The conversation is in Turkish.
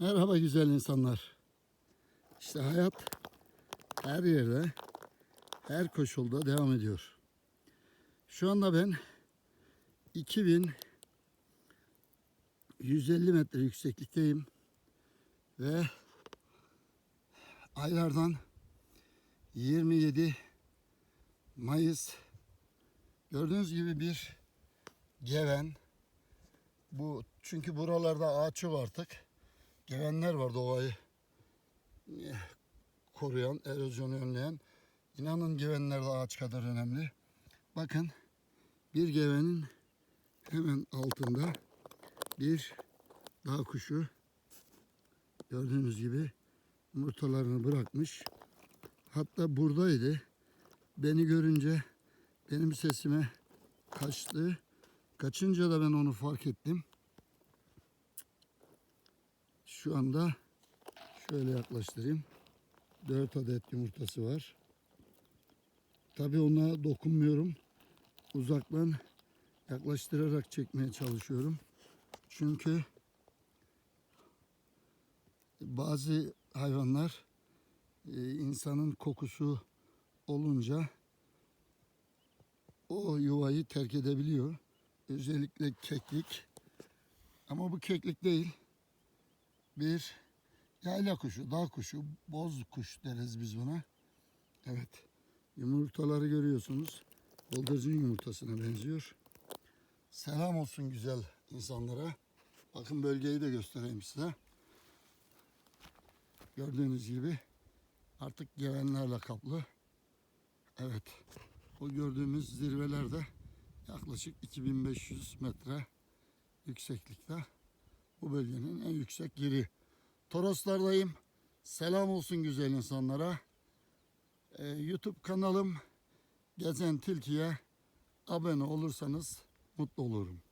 Merhaba güzel insanlar. İşte hayat her yerde, her koşulda devam ediyor. Şu anda ben 2150 metre yükseklikteyim ve aylardan 27 Mayıs gördüğünüz gibi bir geven bu çünkü buralarda ağaç yok artık gevenler var doğayı eh, koruyan, erozyonu önleyen. İnanın gevenler de ağaç kadar önemli. Bakın bir gevenin hemen altında bir dağ kuşu gördüğünüz gibi yumurtalarını bırakmış. Hatta buradaydı. Beni görünce benim sesime kaçtı. Kaçınca da ben onu fark ettim. Şu anda şöyle yaklaştırayım. 4 adet yumurtası var. Tabii ona dokunmuyorum. Uzaktan yaklaştırarak çekmeye çalışıyorum. Çünkü bazı hayvanlar e, insanın kokusu olunca o yuvayı terk edebiliyor. Özellikle keklik. Ama bu keklik değil bir yayla kuşu, dağ kuşu, boz kuş deriz biz buna. Evet. Yumurtaları görüyorsunuz. Bıldırcın yumurtasına benziyor. Selam olsun güzel insanlara. Bakın bölgeyi de göstereyim size. Gördüğünüz gibi artık gevenlerle kaplı. Evet. O gördüğümüz zirvelerde yaklaşık 2500 metre yükseklikte bu bölgenin en yüksek yeri. Toroslardayım. Selam olsun güzel insanlara. Ee, YouTube kanalım Gezen Tilki'ye abone olursanız mutlu olurum.